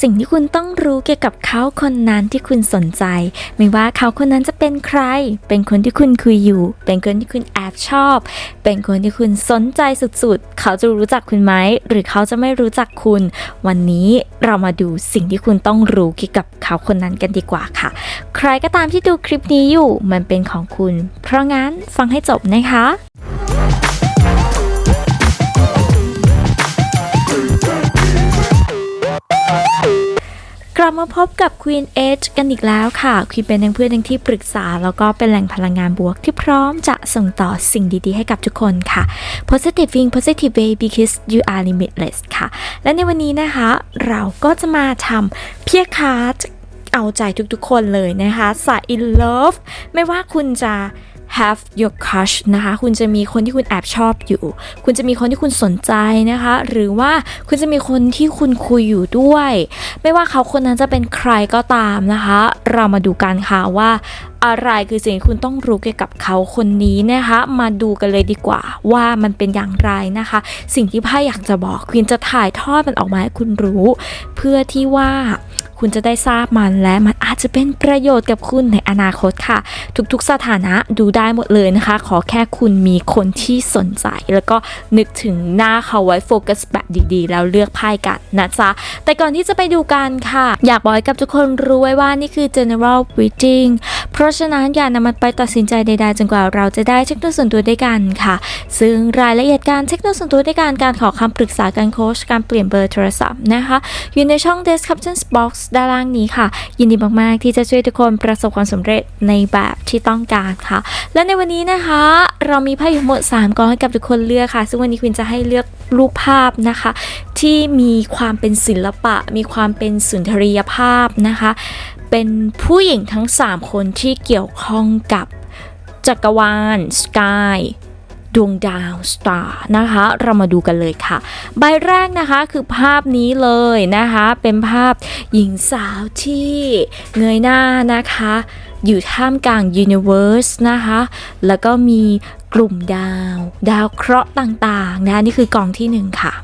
สิ่งที่คุณต้องรู้เกี่ยวกับเขาคนนั้นที่คุณสนใจ ไม่ว่าเขาคนนั้นจะเป็นใคร เป็นคนที่คุณคุยอยู่ เป็นคนที่คุณแอบชอบ เป็นคนที่คุณสนใจสุดๆ เขาจะรู้จักคุณไหม หรือเขาจะไม่รู้จักคุณ วันนี้เรามาดูสิ่งที่คุณต้องรู้เกี่ยวกับเขาคนนั้นกันดีกว่าค่ะ ใครก็ตามที่ดูคลิปนี้อยู่มันเป็นของคุณ เพราะงั้นฟังให้จบนะคะ กลับมาพบกับ Queen Edge กันอีกแล้วค่ะควีนเป็นทั้งเพื่อนทั้งที่ปรึกษา แล้วก็เป็นแหล่งพลังงานบวกที่พร้อมจะส่งต่อสิ่งดีๆ ให้กับทุกคนค่ะ Positive Think Positive Way because you are limitless ค่ะ และในวันนี้นะคะ เราก็จะมาทำเพียคาร์ดเอาใจทุกๆคนเลยนะคะสาย in love ไม่ว่าคุณจะ have your crush นะคะ คุณจะมีคนที่คุณแอบชอบอยู่ คุณจะมีคนที่คุณสนใจนะคะ หรือว่าคุณจะมีคนที่คุณคุยอยู่ด้วย ไม่ว่าเขาคนนั้นจะเป็นใครก็ตามนะคะ เรามาดูกันค่ะว่าอะไรคือสิ่งที่คุณต้องรู้เกี่ยวกับเขาคนนี้นะคะ มาดูกันเลยดีกว่าว่ามันเป็นอย่างไรนะคะ สิ่งที่ไพ่อยากจะบอกควีนจะถ่ายทอดมันออกมาให้คุณรู้ เพื่อที่ว่า คุณจะได้ทราบมันและมันอาจจะเป็นประโยชน์กับคุณในอนาคตค่ะ ทุกๆสถานะดูได้หมดเลยนะคะ ขอแค่คุณมีคนที่สนใจ แล้วก็นึกถึงหน้าเขาไว้โฟกัสแบบดีๆ แล้วเลือกไพ่กันนะจ๊ะแต่ก่อนที่จะไปดูกันค่ะ อยากบอกให้กับทุกคนรู้ไว้ว่านี่คือ general reading เพราะฉะนั้นอย่านำมันไปตัดสินใจใดๆจนกว่าเราจะได้เทคโนโลยีส่วนตัวด้วยกันค่ะ ซึ่งรายละเอียดการเทคโนโลยีส่วนตัวด้วยการการขอคำปรึกษาการโค้ชการเปลี่ยนเบอร์โทรศัพท์นะคะ อยู่ในช่อง description box ด้านล่างนี้ค่ะ ยินดีมากๆที่จะช่วยทุกคนประสบความสำเร็จในแบบที่ต้องการค่ะ และในวันนี้นะคะ เรามีไพ่ทั้งหมด 3กองให้กับทุกคนเลือกค่ะ ซึ่งวันนี้ควินจะให้เลือกรูปภาพนะคะ ที่มีความเป็นศิลปะ มีความเป็นสุนทรียภาพนะคะ เป็นผู้หญิงทั้ง 3 คนที่เกี่ยวข้องกับจักรวาลสกาย ดวงดาวสตาร์นะคะ เรามาดูกันเลยค่ะ ใบแรกนะคะคือภาพนี้เลยนะคะ เป็นภาพหญิงสาวที่เงยหน้านะคะ อยู่ท่ามกลางยูนิเวอร์สนะคะ แล้วก็มีกลุ่มดาว ดาวเคราะห์ต่างๆนะคะนี่คือกองที่หนึ่งค่ะ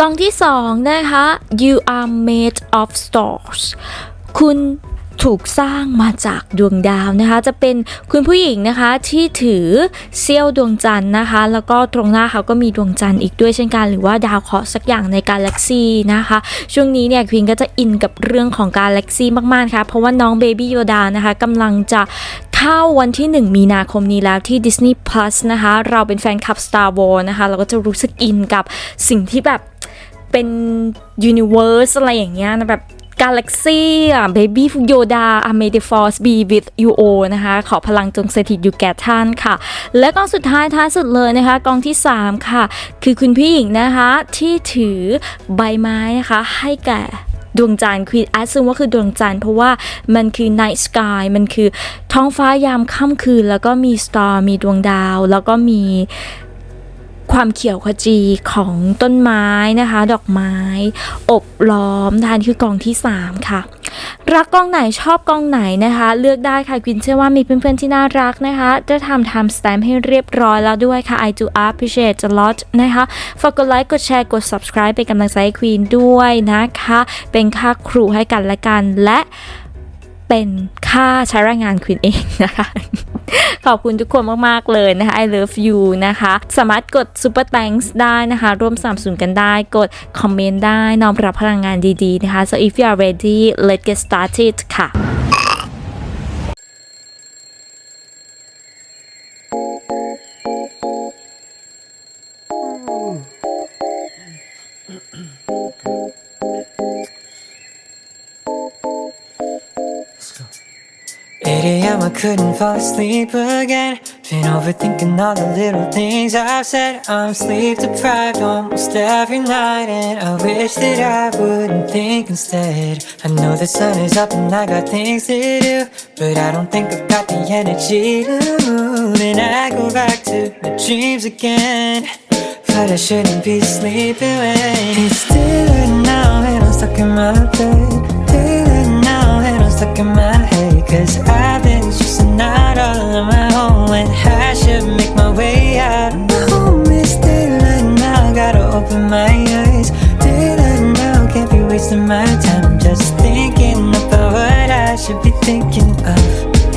กองที่สองนะคะ you are made of stars คุณ ถูกสร้างมาจากดวงดาวนะคะ จะเป็นคุณผู้หญิงนะคะที่ถือเสี้ยวดวงจันทร์นะคะ แล้วก็ตรงหน้าเขาก็มีดวงจันทร์อีกด้วยเช่นกัน หรือว่าดาวเคราะห์สักอย่างในกาแล็กซีนะคะ ช่วงนี้เนี่ยควีนก็จะอินกับเรื่องของกาแล็กซีมากๆค่ะเพราะว่าน้องเบบี้โยดานะคะกำลังจะเข้าวันที่ 1 มีนาคมนี้แล้วที่ Disney Plus นะคะ เราเป็นแฟนคลับ Star Wars นะคะ เราก็จะรู้สึกอินกับสิ่งที่แบบเป็น Universe อะไรอย่างเงี้ยนะแบบ Galaxy อะ Baby Yoda อะ May the Force be with you all นะคะขอพลังจงสถิตอยู่แก่ท่านค่ะ และกองสุดท้ายท้ายสุดเลยนะคะกองที่ 3 ค่ะ คือคุณพี่หญิงนะคะที่ถือใบไม้นะคะให้แก่ดวงจันทร์ควีนแอดซึมว่าคือดวงจันทร์เพราะว่ามันคือ night sky มันคือท้องฟ้ายามค่ำคืน แล้วก็มีสตาร์มีดวงดาว แล้วก็มี ความเขียวขจีของต้นไม้นะคะ ดอกไม้ อบล้อมทานคือกองที่ 3 ค่ะ รักกองไหนชอบกองไหนนะคะ เลือกได้ค่ะควินเชื่อว่ามีเพื่อนๆที่น่ารักนะคะ จะทำ time stamp ให้เรียบร้อยแล้วด้วยค่ะ I do appreciate a lot นะคะฝากกดไลค์กดแชร์กด subscribe เป็นกำลังใจให้ควีนด้วยนะคะ เป็นค่าครูให้กันและกันและเป็นค่าใช้แรงงานควีนเองนะคะ ขอบคุณทุกคนมาก ๆ เลยนะคะ I love you นะคะ สามารถกด super thanks ได้นะคะ ร่วมสนับสนุนกันได้ กดคอมเมนต์ได้ น้อมรับพลังงานดี ๆ นะคะ so if you are ready let's get started ค่ะ 8 a.m. I couldn't fall asleep again. Been overthinking all the little things I've said. I'm sleep deprived almost every night, and I wish that I wouldn't think instead. I know the sun is up and I got things to do, but I don't think I've got the energy to move. And I go back to my dreams again. But I shouldn't be sleeping when it's daylight now and I'm stuck in my bed. Daylight now and I'm stuck in my Cause I've been stressing out all on my own when I should make my way out. My home is daylight now, gotta open my eyes. Daylight now, can't be wasting my time just thinking about what I should be thinking of.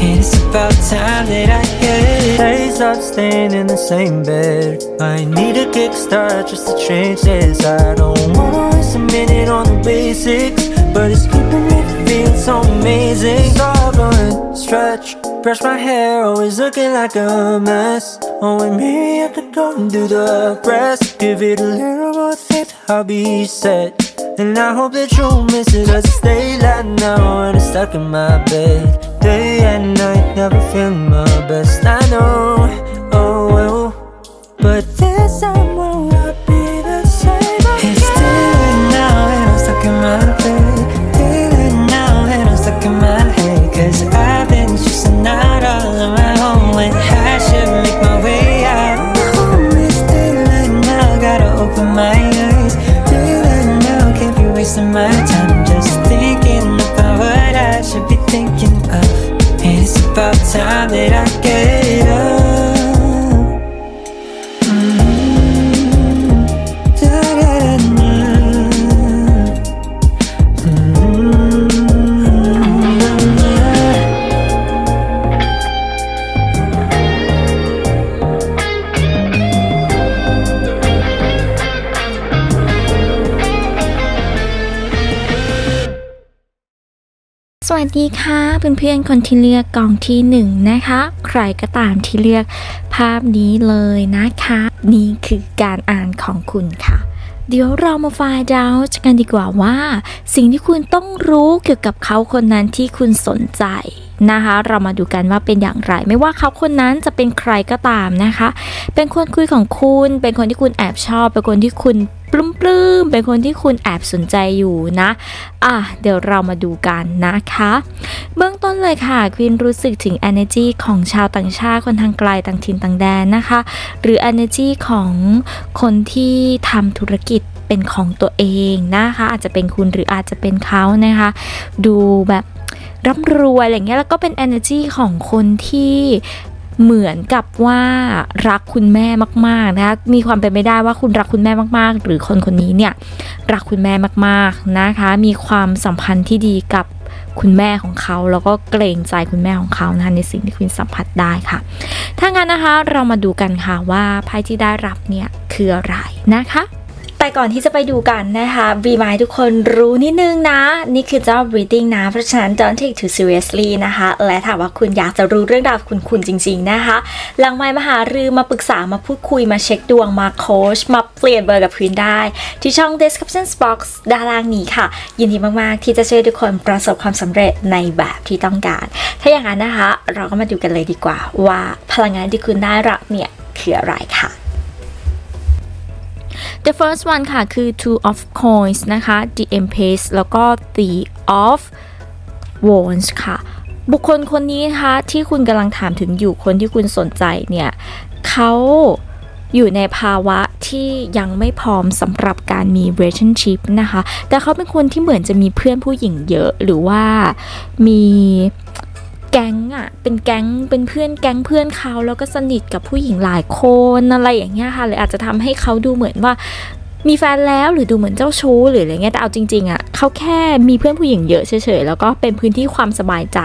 And it's about time that I get Days out staying in the same bed. I need a kickstart just to change this. I don't wanna waste a minute on the basics, but it's keeping me feeling so amazing. Going, stretch, brush my hair, always looking like a mess. Oh, and maybe I could go and do the rest. Give it a little more faith, I'll be set. And I hope that you'll miss it. I stay loud now when I'm stuck in my bed. Day and night, never feeling my best. I know, oh well. But this time will not be the same. It's daylight now and I'm stuck in my bed. About time that I สวัสดีค่ะเพื่อนๆคนที่เลือกกล่องที่หนึ่งนะคะ ใครก็ตามที่เลือกภาพนี้เลยนะคะ นี่คือการอ่านของคุณค่ะ เดี๋ยวเรามาฟล์ดาวกันดีกว่าว่า สิ่งที่คุณต้องรู้เกี่ยวกับเขาคนนั้นที่คุณสนใจนะคะเรามาดูกันว่าเป็นอย่างไร ไม่ว่าเขาคนนั้นจะเป็นใครก็ตามนะคะ เป็นคนคุยของคุณ เป็นคนที่คุณแอบชอบ เป็นคนที่คุณ ปลื้มปลื้มๆเป็นคนที่คุณแอบสนใจอยู่นะ อะ เดี๋ยวเรามาดูกันนะคะ เบื้องต้นเลยค่ะควินรู้สึกถึง energy ของชาวต่างชาติคนทางไกลต่างถิ่นต่างแดนนะคะ หรือ energy ของคนที่ทำธุรกิจเป็นของตัวเองนะคะ อาจจะเป็นคุณหรืออาจจะเป็นเขานะคะ ดูแบบร่ำรวยอะไรเงี้ยแล้วก็เป็น energy ของคนที่ เหมือนกับว่ารักคุณแม่มากๆนะคะมีความเป็นไปได้ว่าคุณรักคุณแม่มาก ๆ หรือคนคนนี้เนี่ยรักคุณแม่มากๆนะคะ มีความสัมพันธ์ที่ดีกับคุณแม่ของเขาแล้วก็เกรงใจคุณแม่ของเขานะคะในสิ่งที่คุณสัมผัสได้ค่ะ ถ้างั้นนะคะเรามาดูกันค่ะว่าไพ่ที่ได้รับเนี่ยคืออะไรนะคะ แต่ก่อนที่จะไปดูกันนะคะบีมายทุกคนรู้นิดนึงนะ นี่คือเจ้า reading นะ เพราะฉะนั้น don't take too seriously นะคะ และถ้าว่าคุณอยากจะรู้เรื่องราวคุณคุณจริง ๆ นะคะ หลังไมค์มาหารือมาปรึกษามาพูดคุยมาเช็คดวงมาโค้ชมาเปลี่ยนเบอร์กับพื้นได้ ที่ช่อง description box ด้านล่างนี้ค่ะ ยินดีมาก ๆ ที่จะช่วยทุกคนประสบความสำเร็จในแบบที่ต้องการ ถ้าอย่างนั้นนะคะ เราก็มาดูกันเลยดีกว่า ว่าพลังงานที่คุณได้รับเนี่ยคืออะไรค่ะ The first one ค่ะ คือ two of coins นะคะ the empress แล้วก็ the of wands ค่ะ บุคคลคนนี้นะคะที่คุณกำลังถามถึงอยู่คนที่คุณสนใจเนี่ยเขาอยู่ในภาวะที่ยังไม่พร้อมสำหรับการมี relationship นะคะ แต่เขาเป็นคนที่เหมือนจะมีเพื่อนผู้หญิงเยอะหรือว่ามี ก๊งอะเป็นแก๊ง เป็นเพื่อนแก๊งเพื่อนเขาแล้วก็สนิทกับผู้หญิงหลายคนอะไรอย่างเงี้ยค่ะเลยอาจจะทำให้เขาดูเหมือนว่ามีแฟนแล้วหรือดูเหมือนเจ้าชู้หรืออะไรเงี้ยแต่เอาจริงๆอะเขาแค่มีเพื่อนผู้หญิงเยอะเฉยๆแล้วก็เป็นพื้นที่ความสบายใจ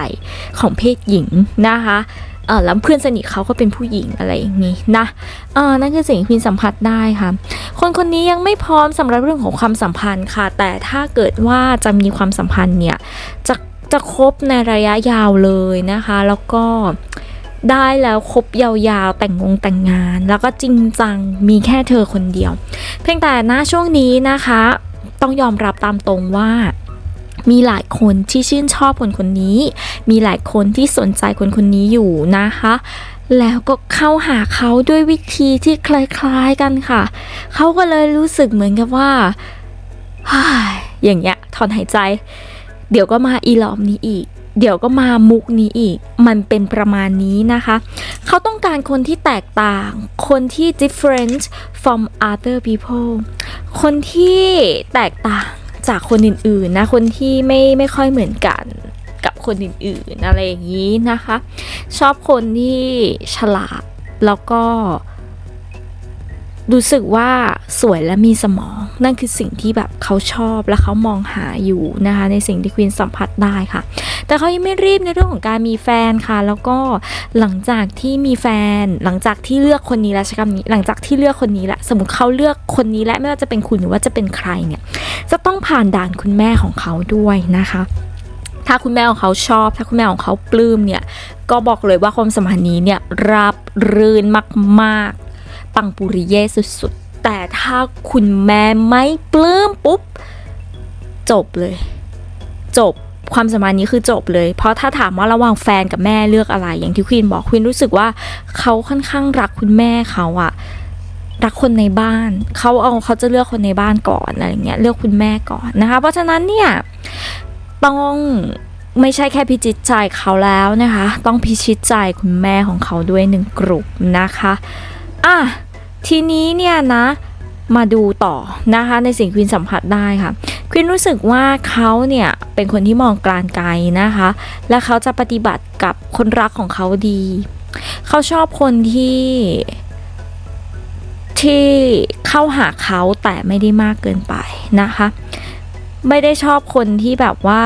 ของเพศหญิงนะคะเออแล้วเพื่อนสนิทเขาก็เป็นผู้หญิงอะไรอย่างนี้นะเออนั่นคือสิ่งที่คุณสัมผัสได้ค่ะ คนคนนี้ยังไม่พร้อมสำหรับเรื่องของความสัมพันธ์ค่ะ แต่ถ้าเกิดว่าจะมีความสัมพันธ์เนี่ยจะ จะคบในระยะยาวเลยนะคะ แล้วก็ได้แล้วคบยาวๆแต่งงงแต่งงาน แล้วก็จริงจังมีแค่เธอคนเดียว เพียงแต่ณช่วงนี้นะคะ ต้องยอมรับตามตรงว่ามีหลายคนที่ชื่นชอบคนคนนี้ มีหลายคนที่สนใจคนคนนี้อยู่นะคะ แล้วก็เข้าหาเขาด้วยวิธีที่คล้ายๆกันค่ะ เขาก็เลยรู้สึกเหมือนกับว่าฮ่ายอย่างเงี้ยถอนหายใจ เดี๋ยวก็มาอีหลอมนี้อีก เดี๋ยวก็มามุกนี้อีก มันเป็นประมาณนี้นะคะ เขาต้องการคนที่แตกต่าง คนที่ different from other people คนที่แตกต่างจากคนอื่นๆนะ คนที่ไม่ไม่ค่อยเหมือนกันกับคนอื่นๆอะไรอย่างนี้นะคะ ชอบคนที่ฉลาดแล้วก็ รู้สึกว่าสวยและมีสมอง นั่นคือสิ่งที่แบบเขาชอบและเขามองหาอยู่นะคะ ในสิ่งที่ควีนสัมผัสได้ค่ะ แต่เขายังไม่รีบในเรื่องของการมีแฟนค่ะ แล้วก็หลังจากที่มีแฟน หลังจากที่เลือกคนนี้แล้วใช้คำนี้ หลังจากที่เลือกคนนี้แล้วสมมติเขาเลือกคนนี้แล้วไม่ว่าจะเป็นคุณหรือว่าจะเป็นใครเนี่ย จะต้องผ่านด่านคุณแม่ของเขาด้วยนะคะถ้าคุณแม่ของเขาชอบ ถ้าคุณแม่ของเขาปลื้มเนี่ย ก็บอกเลยว่าความสัมพันธ์นี้เนี่ยรับรื่นมากๆ ปังปุริเย่สุดๆ แต่ถ้าคุณแม่ไม่ปลื้มปุ๊บ จบเลย จบความสัมพันธ์นี้คือจบเลย เพราะถ้าถามว่าระหว่างแฟนกับแม่เลือกอะไร อย่างที่ควีนบอกควีนรู้สึกว่าเขาค่อนข้างรักคุณแม่เขาอะรักคนในบ้าน เขาเอาเขาจะเลือกคนในบ้านก่อนอะไรเงี้ยเลือกคุณแม่ก่อนนะคะ เพราะฉะนั้นเนี่ยต้องไม่ใช่แค่พิจิตใจเขาแล้วนะคะ ต้องพิชิตใจคุณแม่ของเขาด้วยหนึ่งกลุ่มนะคะ อะทีนี้เนี่ยนะมาดูต่อนะคะในสิ่งควีนสัมผัสได้ค่ะควินรู้สึกว่าเขาเนี่ยเป็นคนที่มองกลานไกลนะคะ และเขาจะปฏิบัติกับคนรักของเขาดี เขาชอบคนที่ที่เข้าหาเขาแต่ไม่ได้มากเกินไปนะคะ ไม่ได้ชอบคนที่แบบว่า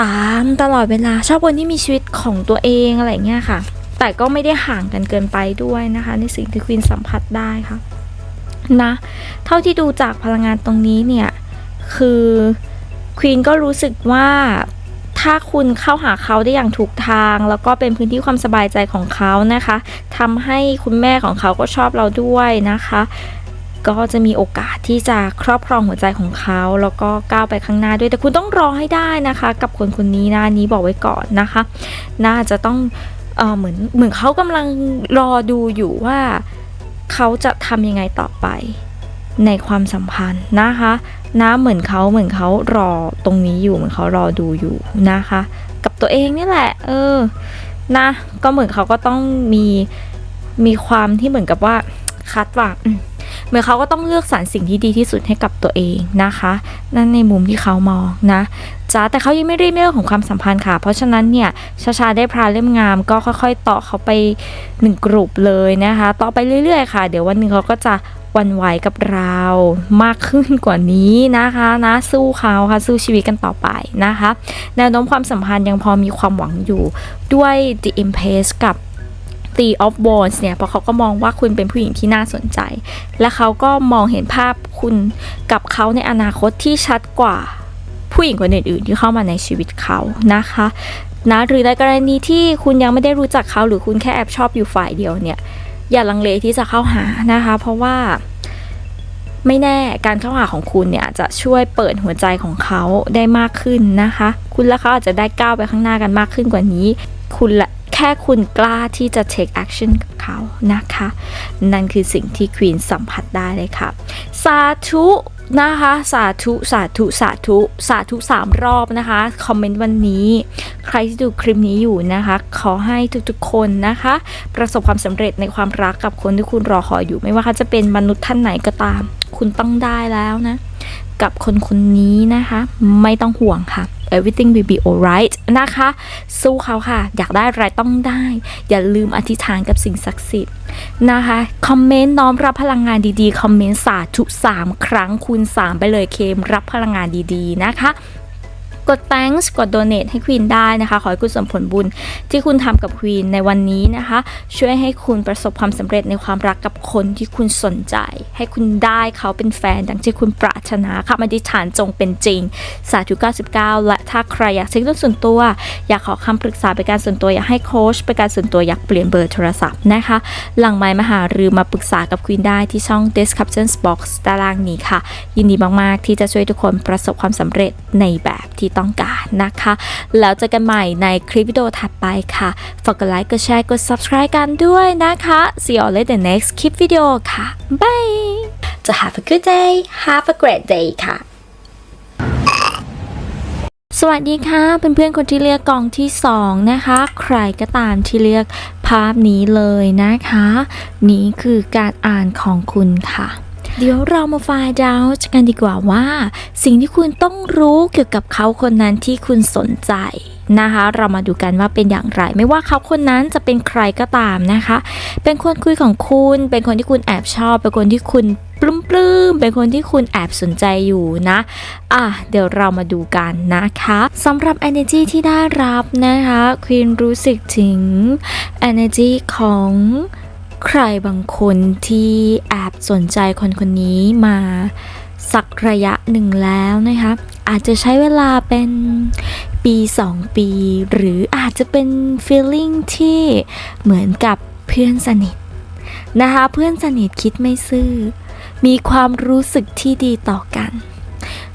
ตามตลอดเวลาชอบคนที่มีชีวิตของตัวเองอะไรเงี้ยค่ะ แต่ก็ไม่ได้ห่างกันเกินไปด้วยนะคะ ในสิ่งที่ควินสัมผัสได้ค่ะนะเท่าที่ดูจากพลังงานตรงนี้เนี่ยคือควีนก็รู้สึกว่าถ้าคุณเข้าหาเขาได้อย่างถูกทาง แล้วก็เป็นพื้นที่ความสบายใจของเขานะคะทำให้คุณแม่ของเขาก็ชอบเราด้วยนะคะ ก็จะมีโอกาสที่จะครอบครองหัวใจของเขา แล้วก็ก้าวไปข้างหน้าด้วย แต่คุณต้องรอให้ได้นะคะ กับคนคนนี้นะนี้บอกไว้ก่อนนะคะ น่าจะต้อง เหมือนเหมือนเขากำลังรอดูอยู่ว่าเขาจะทำยังไงต่อไปในความสัมพันธ์นะคะนะเหมือนเขาเหมือนเขารอตรงนี้อยู่เหมือนเขารอดูอยู่นะคะ กับตัวเองนี่แหละ เออนะ ก็เหมือนเขาก็ต้องมีมีความที่เหมือนกับว่าคาดหวังอ เหมือนเขาก็ต้องเลือกสรรสิ่งที่ดีที่สุดให้กับตัวเองนะคะ นั่นในมุมที่เขามองนะจ้าแต่เขายังไม่รีบเรื่องของความสัมพันธ์ค่ะ เพราะฉะนั้นเนี่ยชาชาได้พราเล่มงามก็ค่อยๆต่อเขาไปหนึ่งกลุ่มเลยนะคะต่อไปเรื่อยๆค่ะ เดี๋ยววันหนึ่งเขาก็จะวันไหวกับเรามากขึ้นกว่านี้นะคะนะสู้เขาค่ะสู้ชีวิตกันต่อไปนะคะแนวโน้มความสัมพันธ์ยังพอมีความหวังอยู่ด้วย The Empress กับ The of Wands เนี่ยเพราะเขาก็มองว่าคุณเป็นผู้หญิงที่น่าสนใจ และเขาก็มองเห็นภาพคุณกับเขาในอนาคตที่ชัดกว่าผู้หญิงคนอื่นๆที่เข้ามาในชีวิตเขานะคะนะหรือในกรณีที่คุณยังไม่ได้รู้จักเขาหรือคุณแค่แอบชอบอยู่ฝ่ายเดียวเนี่ยอย่าลังเลที่จะเข้าหานะคะ เพราะว่าไม่แน่การเข้าหาของคุณเนี่ยจะช่วยเปิดหัวใจของเขาได้มากขึ้นนะคะ คุณและเขาอาจจะได้ก้าวไปข้างหน้ากันมากขึ้นกว่านี้ คุณละ แค่คุณกล้าที่จะ take action กับเขานะคะ นั่นคือสิ่งที่ควีนสัมผัสได้เลยค่ะ สาธุนะคะสาธุสาธุสาธุสาธุสามรอบนะคะคอมเมนต์วันนี้ ใครที่ดูคลิปนี้อยู่นะคะ ขอให้ทุกๆคนนะคะ ประสบความสำเร็จในความรักกับคนที่คุณรอคอยอยู่ ไม่ว่าเขาจะเป็นมนุษย์ท่านไหนก็ตาม คุณต้องได้แล้วนะ กับคนคนนี้นะคะ ไม่ต้องห่วงค่ะ everything will be alright นะคะ สู้เขาค่ะ อยากได้อะไรต้องได้ อย่าลืมอธิษฐานกับสิ่งศักดิ์สิทธิ์นะคะ คอมเมนต์น้อมรับพลังงานดีๆ คอมเมนต์สาธุสามครั้งคูณ 3 ไปเลยเคมรับพลังงานดีๆ นะคะ กด thanks กด donate ให้ควีนได้นะคะ ขอให้คุณสมผลบุญที่คุณทำกับควีนในวันนี้นะคะ ช่วยให้คุณประสบความสำเร็จในความรักกับคนที่คุณสนใจ ให้คุณได้เขาเป็นแฟนดังที่คุณปรารถนาค่ะอธิษฐานจงเป็นจริง สาธุ 99 และถ้าใครอยากเช็คเรื่องส่วนตัว อยากขอคำปรึกษาเป็นการส่วนตัวอยากให้โค้ชเป็นการส่วนตัวอยากเปลี่ยนเบอร์โทรศัพท์นะคะ หลังไมค์มาหารือมาปรึกษากับควีนได้ที่ช่อง description box ด้านล่างนี้ค่ะ ยินดีมาก ๆ ที่จะช่วยทุกคนประสบความสำเร็จในแบบที่ต้องการนะคะ แล้วเจอกันใหม่ในคลิปวิดีโอถัดไปค่ะฝากกดไลค์กดแชร์กด subscribe กันด้วยนะคะ See you all in the next คลิปวิดีโอค่ะ Bye So have a good day have a great day ค่ะสวัสดีค่ะเพื่อนๆคนที่เลือกกล่องที่2นะคะ ใครก็ตามที่เลือกภาพนี้เลยนะคะ นี่คือการอ่านของคุณค่ะ เดี๋ยวเรามาฟล์ดาวกันดีกว่าว่า สิ่งที่คุณต้องรู้เกี่ยวกับเขาคนนั้นที่คุณสนใจนะคะ เรามาดูกันว่าเป็นอย่างไร ไม่ว่าเขาคนนั้นจะเป็นใครก็ตามนะคะ เป็นคนคุยของคุณ เป็นคนที่คุณแอบชอบ เป็นคนที่คุณปลื้มปลื้มๆเป็นคนที่คุณแอบสนใจอยู่นะ อะ เดี๋ยวเรามาดูกันนะคะสำหรับ energy ที่ได้รับนะคะควีนรู้สึกถึง energy ของ ใครบางคนที่แอบสนใจคนคนนี้มาสักระยะหนึ่งแล้วนะคะอาจจะใช้เวลาเป็นปี 2 ปี หรืออาจจะเป็น feeling ที่เหมือนกับเพื่อนสนิทนะคะเพื่อนสนิทคิดไม่ซื่อ มีความรู้สึกที่ดีต่อกัน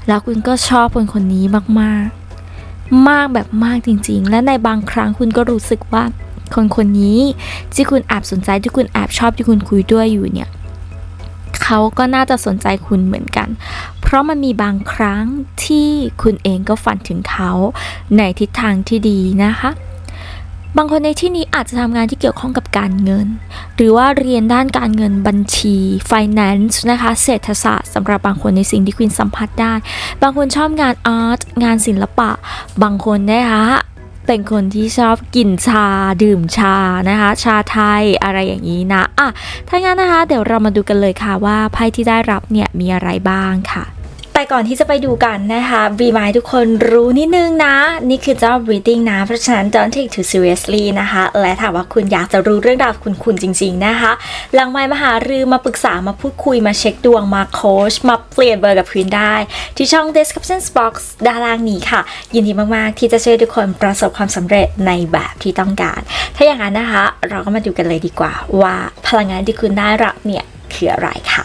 แล้วคุณก็ชอบคนคนนี้มากๆ มากแบบมากจริงๆ และในบางครั้งคุณก็รู้สึกว่า คนคนนี้ที่คุณแอบสนใจที่คุณแอบชอบที่คุณคุยด้วยอยู่เนี่ยเขาก็น่าจะสนใจคุณเหมือนกัน เพราะมันมีบางครั้งที่คุณเองก็ฝันถึงเขาในทิศทางที่ดีนะคะ บางคนในที่นี้อาจจะทำงานที่เกี่ยวข้องกับการเงิน หรือว่าเรียนด้านการเงินบัญชี finance นะคะ เศรษฐศาสตร์สำหรับบางคนในสิ่งที่คุณสัมผัสได้ บางคนชอบงานอาร์ต งานศิลปะ บางคนนะคะ เป็นคนที่ชอบกินชาดื่มชานะคะ ชาไทยอะไรอย่างนี้นะอะถ้างั้นนะคะ เดี๋ยวเรามาดูกันเลยค่ะว่าไพ่ที่ได้รับเนี่ยมีอะไรบ้างค่ะ แต่ก่อนที่จะไปดูกันนะคะบีมายทุกคนรู้นิดนึงนะ นี่คือเจ้า reading นะ เพราะฉะนั้น don't take too seriously นะคะ และถามว่าคุณอยากจะรู้เรื่องราวคุณคุณจริง ๆ นะคะ หลังไมค์มาหารือมาปรึกษามาพูดคุยมาเช็คดวงมาโค้ชมาเปลี่ยนเบอร์กับคุณได้ ที่ช่อง description box ด้านล่างนี้ค่ะ ยินดีมาก ๆ ที่จะช่วยทุกคนประสบความสำเร็จในแบบที่ต้องการ ถ้าอย่างนั้นนะคะ เราก็มาดูกันเลยดีกว่า ว่าพลังงานที่คุณได้รับเนี่ยคืออะไรค่ะ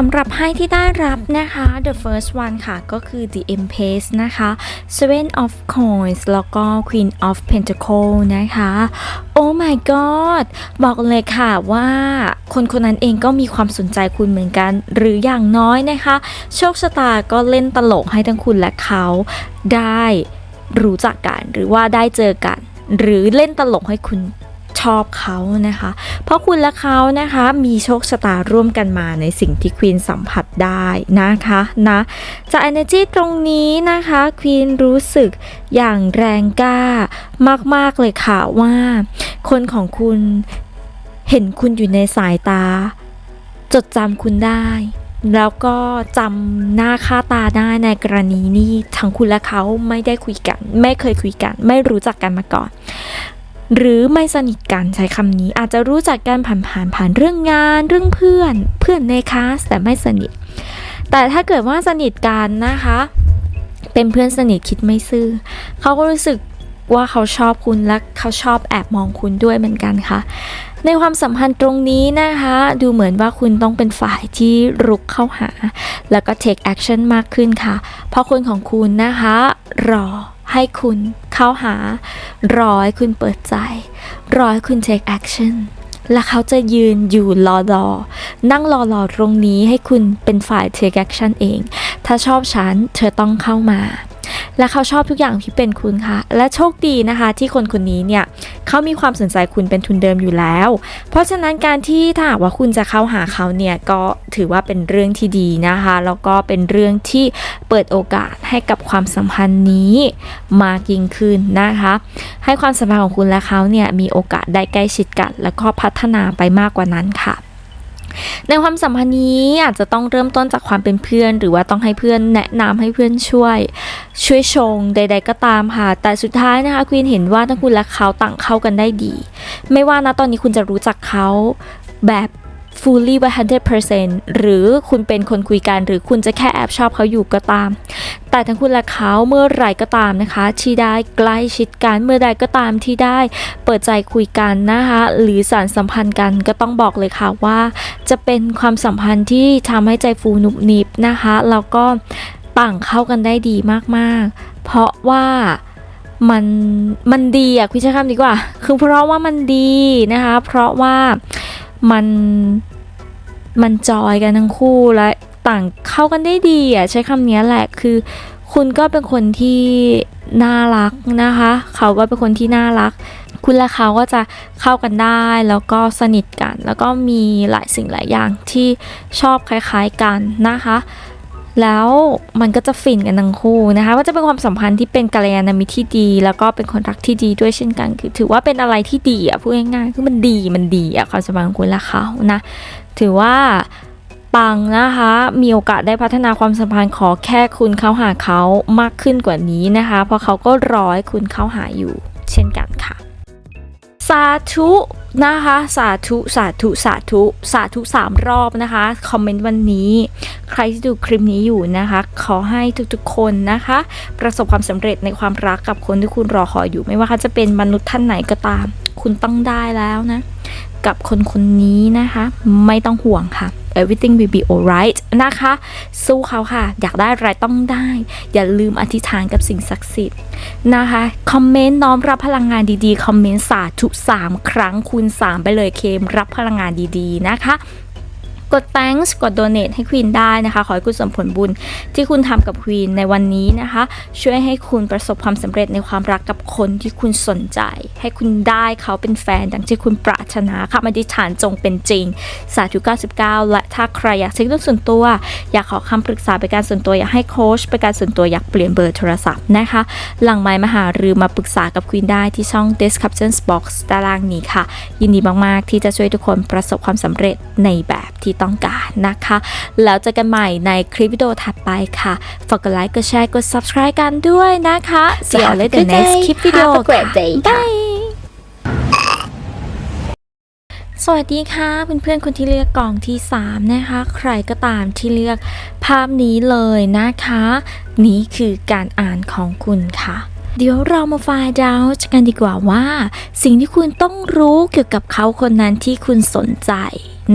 สำหรับไพ่ที่ได้รับนะคะ the first one ค่ะก็คือ the empress นะคะ seven of coins แล้วก็ queen of pentacle นะคะ oh my god บอกเลยค่ะว่าคนคนนั้นเองก็มีความสนใจคุณเหมือนกัน หรืออย่างน้อยนะคะ โชคชะตาก็เล่นตลกให้ทั้งคุณและเขาได้รู้จักกัน หรือว่าได้เจอกัน หรือเล่นตลกให้คุณ ชอบเขานะคะ เพราะคุณและเขานะคะมีโชคชะตาร่วมกันมาในสิ่งที่ควีนสัมผัสได้นะคะนะจาก energy ตรงนี้นะคะควีนรู้สึกอย่างแรงกล้ามากๆเลยค่ะว่า คนของคุณเห็นคุณอยู่ในสายตา จดจำคุณได้ แล้วก็จำหน้าค่าตาได้ในกรณีนี้ทั้งคุณและเขาไม่ได้คุยกัน ไม่เคยคุยกัน ไม่รู้จักกันมาก่อน หรือไม่สนิทกันใช้คำนี้ อาจจะรู้จักกันผ่านผ่านๆผ่านเรื่องงาน เรื่องเพื่อน เพื่อนในคลาสแต่ไม่สนิท แต่ถ้าเกิดว่าสนิทกันนะคะ เป็นเพื่อนสนิทคิดไม่ซื่อเขาก็รู้สึกว่าเขาชอบคุณและเขาชอบแอบมองคุณด้วยเหมือนกันค่ะ ในความสัมพันธ์ตรงนี้นะคะ ดูเหมือนว่าคุณต้องเป็นฝ่ายที่รุกเข้าหา แล้วก็ take action มากขึ้นค่ะ เพราะคนของคุณนะคะ รอ ให้คุณเข้าหา รอให้คุณเปิดใจ รอให้คุณ take action และเขาจะยืนอยู่รอรอ นั่งรอรอตรงนี้ให้คุณเป็นฝ่าย take action เอง ถ้าชอบฉัน เธอต้องเข้ามา และเขาชอบทุกอย่างที่เป็นคุณค่ะ และโชคดีนะคะ ที่คนคนนี้เนี่ยเขามีความสนใจคุณเป็นทุนเดิมอยู่แล้ว เพราะฉะนั้นการที่ถ้าหากว่าคุณจะเข้าหาเขาเนี่ยก็ถือว่าเป็นเรื่องที่ดีนะคะแล้วก็เป็นเรื่องที่เปิดโอกาสให้กับความสัมพันธ์นี้มากยิ่งขึ้นนะคะ ให้ความสัมพันธ์ของคุณและเขาเนี่ยมีโอกาสได้ใกล้ชิดกัน แล้วก็พัฒนาไปมากกว่านั้นค่ะ ในความสัมพันธ์นี้อาจจะต้องเริ่มต้นจากความเป็นเพื่อน หรือว่าต้องให้เพื่อนแนะนำให้เพื่อนช่วย ช่วยชงใด ๆ ก็ตามค่ะ แต่สุดท้ายนะคะควีนเห็นว่าทั้งคุณและเขาต่างเข้ากันได้ดี ไม่ว่านะตอนนี้คุณจะรู้จักเขาแบบ fully 100%หรือคุณเป็นคนคุยกัน หรือคุณจะแค่แอบชอบเขาอยู่ก็ตาม แต่ทั้งคุณและเขาเมื่อไหร่ก็ตามนะคะ ที่ได้ใกล้ชิดกันเมื่อใดก็ตามที่ได้เปิดใจคุยกันนะคะหรือสารสัมพันธ์กันก็ต้องบอกเลยค่ะว่า จะเป็นความสัมพันธ์ที่ทำให้ใจฟูหนุบหนิบนะคะแล้วก็ต่างเข้ากันได้ดีมากๆ เพราะว่ามันมันดีอะคุณใช้คำดีกว่า คือเพราะว่ามันดีนะคะ เพราะว่า มันมันจอยกันทั้งคู่และต่างเข้ากันได้ดีอะใช้คำนี้แหละคือคุณก็เป็นคนที่น่ารักนะคะ เขาก็เป็นคนที่น่ารัก คุณและเขาก็จะเข้ากันได้แล้วก็สนิทกัน แล้วก็มีหลายสิ่งหลายอย่างที่ชอบคล้าย ๆกันนะคะ แล้วมันก็จะฟินกันทั้งคู่นะคะก็จะเป็นความสัมพันธ์ที่เป็นกัลยาณมิตรที่ดี แล้วก็เป็นคนรักที่ดีด้วยเช่นกันคือถือว่าเป็นอะไรที่ดีอะพูดง่ายๆคือมันดีมันดีอะความสัมพันธ์ของคุณและเขานะถือว่าปังนะคะมีโอกาสได้พัฒนาความสัมพันธ์ขอแค่คุณเข้าหาเขามากขึ้นกว่านี้นะคะ เพราะเขาก็รอให้คุณเข้าหาอยู่เช่นกันค่ะ สาธุนะคะ สาธุสาธุสาธุสาธุสามรอบนะคะ คอมเมนต์วันนี้ ใครที่ดูคลิปนี้อยู่นะคะ ขอให้ทุกๆคนนะคะ ประสบความสำเร็จในความรักกับคนที่คุณรอคอยอยู่ไม่ว่าเขาจะเป็นมนุษย์ท่านไหนก็ตาม คุณต้องได้แล้วนะ กับคนคนนี้นะคะ ไม่ต้องห่วงค่ะ everything will be alright นะคะ สู้เขาค่ะ อยากได้อะไรต้องได้ อย่าลืมอธิษฐานกับสิ่งศักดิ์สิทธิ์นะคะ คอมเมนต์น้อมรับพลังงานดีๆ คอมเมนต์สาธุสามครั้งคูณ 3 ไปเลยเคมรับพลังงานดีๆ นะคะ กด thanks กด donate ให้ควีนได้นะคะ ขอให้คุณสมผลบุญที่คุณทำกับควีนในวันนี้นะคะ ช่วยให้คุณประสบความสำเร็จในความรักกับคนที่คุณสนใจ ให้คุณได้เขาเป็นแฟนดังที่คุณปรารถนาค่ะมาดิษฐานจงเป็นจริง สาธุ 99 และถ้าใครอยากเช็คเรื่องส่วนตัว อยากขอคำปรึกษาเป็นการส่วนตัวอยากให้โค้ชเป็นการส่วนตัวอยากเปลี่ยนเบอร์โทรศัพท์นะคะ หลังไม้มาหารือมาปรึกษากับควีนได้ที่ช่อง description box ด้านล่างนี้ค่ะ ยินดีมากๆ ที่จะช่วยทุกคนประสบความสำเร็จในแบบที่ต้องการนะคะ แล้วเจอกันใหม่ในคลิปวิดีโอถัดไปค่ะ ฝากกดไลค์ กดแชร์ กด subscribe กันด้วยนะคะ See you have a later good next day. คลิปวิดีโอ Have a great day ค่ะ Bye สวัสดีค่ะเพื่อนๆคนที่เลือกกล่องที่3นะคะใครก็ตามที่เลือกภาพนี้เลยนะคะ นี่คือการอ่านของคุณค่ะ เดี๋ยวเรามาไฟล์ดาวกันดีกว่าว่า สิ่งที่คุณต้องรู้เกี่ยวกับเขาคนนั้นที่คุณสนใจ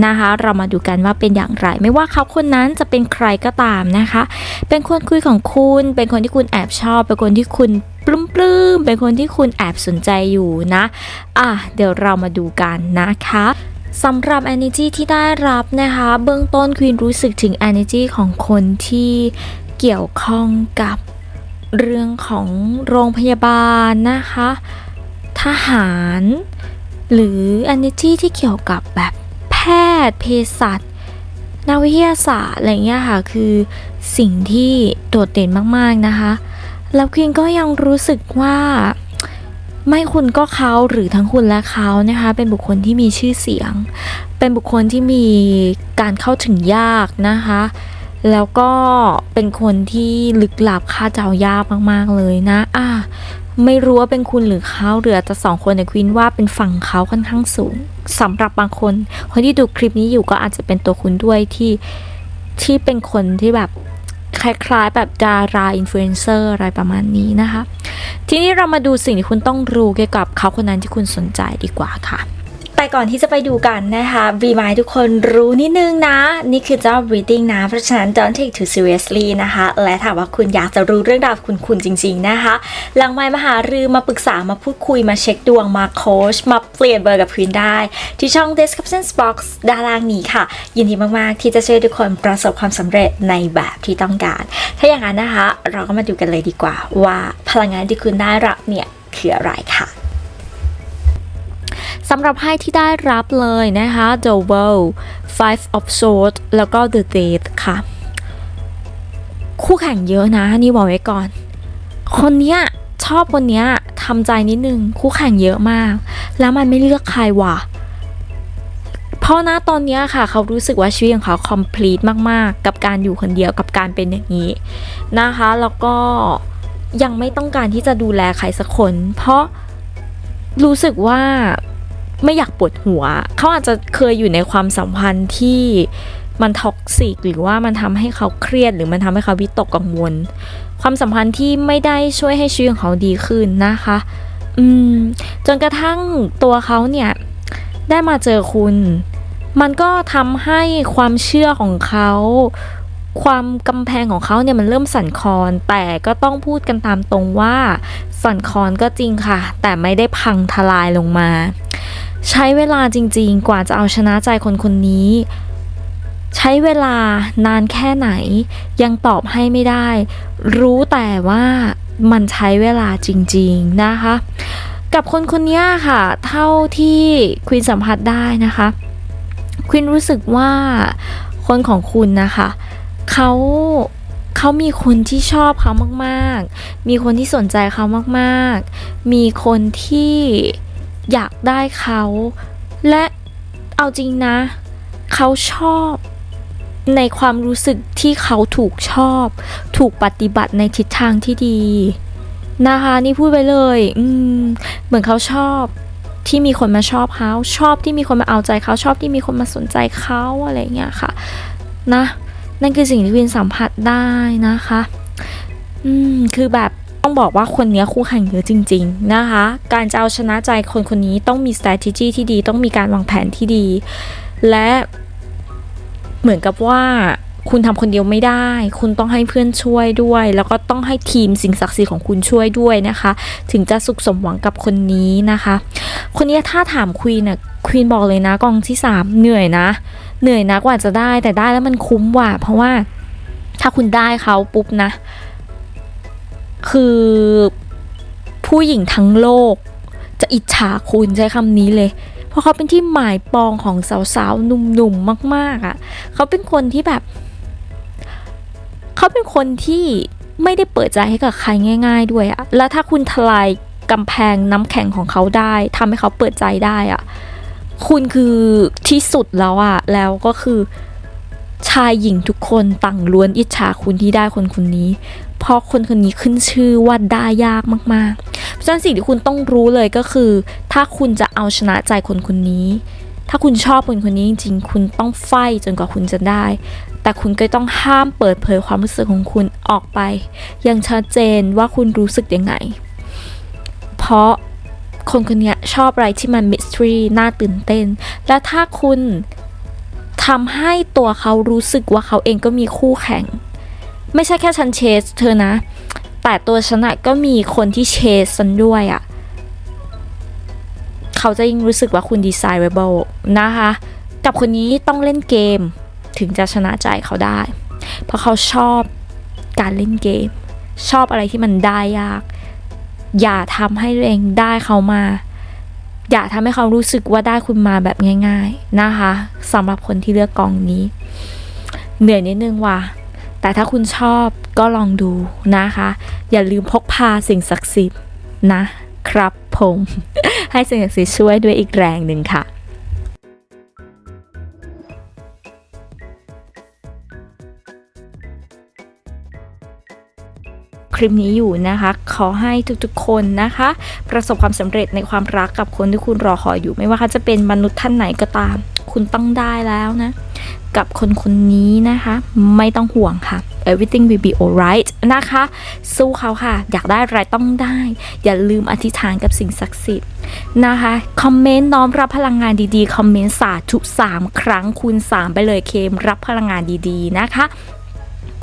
นะคะ เรามาดูกันว่าเป็นอย่างไร ไม่ว่าเขาคนนั้นจะเป็นใครก็ตามนะคะ เป็นคนคุยของคุณ เป็นคนที่คุณแอบชอบ เป็นคนที่คุณปลื้มปลื้มๆเป็นคนที่คุณแอบสนใจอยู่นะ อะ เดี๋ยวเรามาดูกันนะคะสำหรับ energy ที่ได้รับนะคะ เบื้องต้นควีนรู้สึกถึง energy ของคนที่เกี่ยวข้องกับเรื่องของโรงพยาบาลนะคะ ทหาร หรือ energy ที่เกี่ยวกับแบบ ทย์ เภสัชนักวิทยาศาสตร์อะไรเงี้ยค่ะคือสิ่งที่โดดเด่นมากๆนะคะ แล้วควีนก็ยังรู้สึกว่าไม่คุณก็เขาหรือทั้งคุณและเขานะคะ เป็นบุคคลที่มีชื่อเสียง เป็นบุคคลที่มีการเข้าถึงยากนะคะ แล้วก็เป็นคนที่ลึกลับคาดเดายากมากๆเลยนะอะ ไม่รู้ว่าเป็นคุณหรือเขาหรืออาจจะสองคนแต่ควินว่าเป็นฝั่งเขาค่อนข้างสูงสำหรับบางคน คนที่ดูคลิปนี้อยู่ก็อาจจะเป็นตัวคุณด้วยที่ที่เป็นคนที่แบบคล้ายๆ แบบดาราอินฟลูเอนเซอร์อะไรประมาณนี้นะคะ ทีนี้เรามาดูสิ่งที่คุณต้องรู้เกี่ยวกับเขาคนนั้นที่คุณสนใจดีกว่าค่ะ แต่ก่อนที่จะไปดูกันนะคะบีมายทุกคนรู้นิดนึงนะ นี่คือเจ้า reading นะ เพราะฉะนั้น don't take too seriously นะคะ และถามว่าคุณอยากจะรู้เรื่องราวคุณคุณจริง ๆ นะคะ หลังไมค์มาหารือมาปรึกษามาพูดคุยมาเช็คดวงมาโค้ชมาเปลี่ยนเบอร์กับคุณได้ ที่ช่อง description box ด้านล่างนี้ค่ะ ยินดีมาก ๆ ที่จะช่วยทุกคนประสบความสำเร็จในแบบที่ต้องการ ถ้าอย่างนั้นนะคะ เราก็มาดูกันเลยดีกว่า ว่าพลังงานที่คุณได้รับเนี่ยคืออะไรค่ะ สำหรับไพ่ที่ได้รับเลยนะคะ The World Five of Swords แล้วก็ The Death ค่ะ คู่แข่งเยอะนะนี่บอกไว้ก่อน คนเนี้ยชอบคนเนี้ยทำใจนิดนึงคู่แข่งเยอะมาก แล้วมันไม่เลือกใครว่ะเพราะนะตอนเนี้ยค่ะ เขารู้สึกว่าชีวิตของเขา complete มาก ๆ กับการอยู่คนเดียวกับการเป็นอย่างนี้นะคะ แล้วก็ยังไม่ต้องการที่จะดูแลใครสักคน เพราะรู้สึกว่า ไม่อยากปวดหัว เขาอาจจะเคยอยู่ในความสัมพันธ์ที่มันท็อกซิกหรือว่ามันทำให้เขาเครียดหรือมันทำให้เขาวิตกกังวล ความสัมพันธ์ที่ไม่ได้ช่วยให้ชีวิตของเขาดีขึ้นนะคะ อืมจนกระทั่งตัวเขาเนี่ยได้มาเจอคุณ มันก็ทำให้ความเชื่อของเขาความกำแพงของเขาเนี่ยมันเริ่มสั่นคลอน แต่ก็ต้องพูดกันตามตรงว่า สั่นคลอนก็จริงค่ะ แต่ไม่ได้พังทลายลงมา ใช้เวลาจริงๆ กว่าจะเอาชนะใจคนคนนี้ ใช้เวลานานแค่ไหน ยังตอบให้ไม่ได้ รู้แต่ว่ามันใช้เวลาจริงๆนะคะ กับคนคนนี้ค่ะ เท่าที่ควินสัมผัสได้นะคะควินรู้สึกว่าคนของคุณนะคะเขาเขามีคนที่ชอบเขามากๆ มีคนที่สนใจเขามากๆ มีคนที่ อยากได้เขา และเอาจริงนะ เขาชอบในความรู้สึกที่เขาถูกชอบ ถูกปฏิบัติในทิศทางที่ดี นะคะนี่พูดไปเลยอืมเหมือนเขาชอบที่มีคนมาชอบเขาชอบที่มีคนมาเอาใจเขาชอบที่มีคนมาสนใจเขาอะไรอย่างเงี้ยค่ะ นะ นั่นคือสิ่งที่วินสัมผัสได้นะคะ อืมคือแบบ ต้องบอกว่าคนเนี้ยคู่แข่งเยอะจริง ๆนะคะ การจะเอาชนะใจคนคนนี้ต้องมี strategy ที่ดีต้องมีการวางแผนที่ดี และเหมือนกับว่าคุณทำคนเดียวไม่ได้ คุณต้องให้เพื่อนช่วยด้วย แล้วก็ต้องให้ทีมสิ่งศักดิ์สิทธิ์ของคุณช่วยด้วยนะคะ ถึงจะสุขสมหวังกับคนนี้นะคะ คนนี้ถ้าถามควีนน่ะควีนบอกเลยนะกองที่สามเหนื่อยนะ เหนื่อยนะกว่าจะได้แต่ได้แล้วมันคุ้มว่ะเพราะว่าถ้าคุณได้เขาปุ๊บนะ คือผู้หญิงทั้งโลก จะอิจฉาคุณใช้คำนี้เลย เพราะเขาเป็นที่หมายปองของสาวๆหนุ่มๆมาก ๆอะ่ะ เขาเป็นคนที่แบบ เขาเป็นคนที่ไม่ได้เปิดใจให้กับใครง่าย ๆ ด้วยอะแล้วถ้าคุณทลายกำแพงน้ำแข็งของเขาได้ทำให้เขาเปิดใจได้อะคุณคือที่สุดแล้วอะแล้วก็คือชายหญิงทุกคนต่างล้วนอิจฉาคุณที่ได้คนคนนี้ เพราะคนคนนี้ขึ้นชื่อว่าได้ยากมากๆ เพราะฉะนั้นสิ่งที่คุณต้องรู้เลยก็คือ ถ้าคุณจะเอาชนะใจคนคนนี้ ถ้าคุณชอบคนคนนี้จริงๆ คุณต้องไฟจนกว่าคุณจะได้ แต่คุณก็ต้องห้ามเปิดเผยความรู้สึกของคุณออกไป อยังชัดเจนว่าคุณรู้สึกยังไง เพราะคนคนนี้ชอบอะไรที่มันมิสทรีน่าตื่นเต้น และถ้าคุณทำให้ตัวเขารู้สึกว่าเขาเองก็มีคู่แข่ง ไม่ใช่แค่ฉันเชสเธอนะ แต่ตัวฉันอะก็มีคนที่เชสฉันด้วยอะเขาจะยิ่งรู้สึกว่าคุณ desirable นะคะ กับคนนี้ต้องเล่นเกมถึงจะชนะใจเขาได้ เพราะเขาชอบการเล่นเกม ชอบอะไรที่มันได้ยาก อย่าทำให้ตัวเองได้เขามา อย่าทำให้เขารู้สึกว่าได้คุณมาแบบง่าย ๆนะคะสำหรับคนที่เลือกกองนี้ เหนื่อยนิดนึงว่ะ แต่ถ้าคุณชอบก็ลองดูนะคะ อย่าลืมพกพาสิ่งศักดิ์สิทธิ์นะครับผมให้สิ่งศักดิ์สิทธิ์ช่วยด้วยอีกแรงหนึ่งค่ะคลิปนี้อยู่นะคะ ขอให้ทุกๆคนนะคะ ประสบความสำเร็จในความรักกับคนที่คุณรอคอยอยู่ ไม่ว่าเขาจะเป็นมนุษย์ท่านไหนก็ตาม คุณต้องได้แล้วนะ กับคนคนนี้นะคะ ไม่ต้องห่วงค่ะ everything will be alright นะคะ สู้เขาค่ะ อยากได้อะไรต้องได้ อย่าลืมอธิษฐานกับสิ่งศักดิ์สิทธิ์นะคะ คอมเมนต์น้อมรับพลังงานดีๆ คอมเมนต์สาธุ3 ครั้งคูณ 3 ไปเลยเคมรับพลังงานดีๆ นะคะ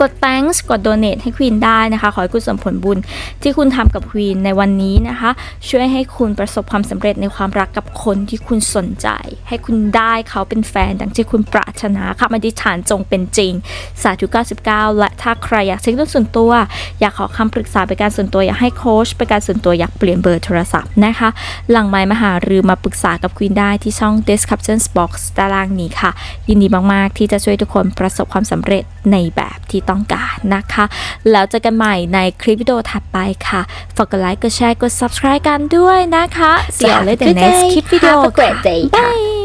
กด thanks กด donate ให้ควีนได้นะคะ ขอให้คุณสมผลบุญที่คุณทำกับควีนในวันนี้นะคะ ช่วยให้คุณประสบความสำเร็จในความรักกับคนที่คุณสนใจ ให้คุณได้เขาเป็นแฟนดังที่คุณปรารถนาค่ะอธิษฐานจงเป็นจริง สาธุ 99 และถ้าใครอยากเช็คเรื่องส่วนตัว อยากขอคำปรึกษาเป็นการส่วนตัวอยากให้โค้ชเป็นการส่วนตัวอยากเปลี่ยนเบอร์โทรศัพท์นะคะ หลังไมค์มาหารือมาปรึกษากับควีนได้ที่ช่อง description box ด้านล่างนี้ค่ะ ยินดีมากๆ ที่จะช่วยทุกคนประสบความสำเร็จในแบบที่ต้องการนะคะ แล้วเจอกันใหม่ในคลิปวิดีโอถัดไปค่ะ ฝากกดไลค์ กดแชร์ กด subscribe กันด้วยนะคะ See you later next คลิปวิดีโ Have a great day บาย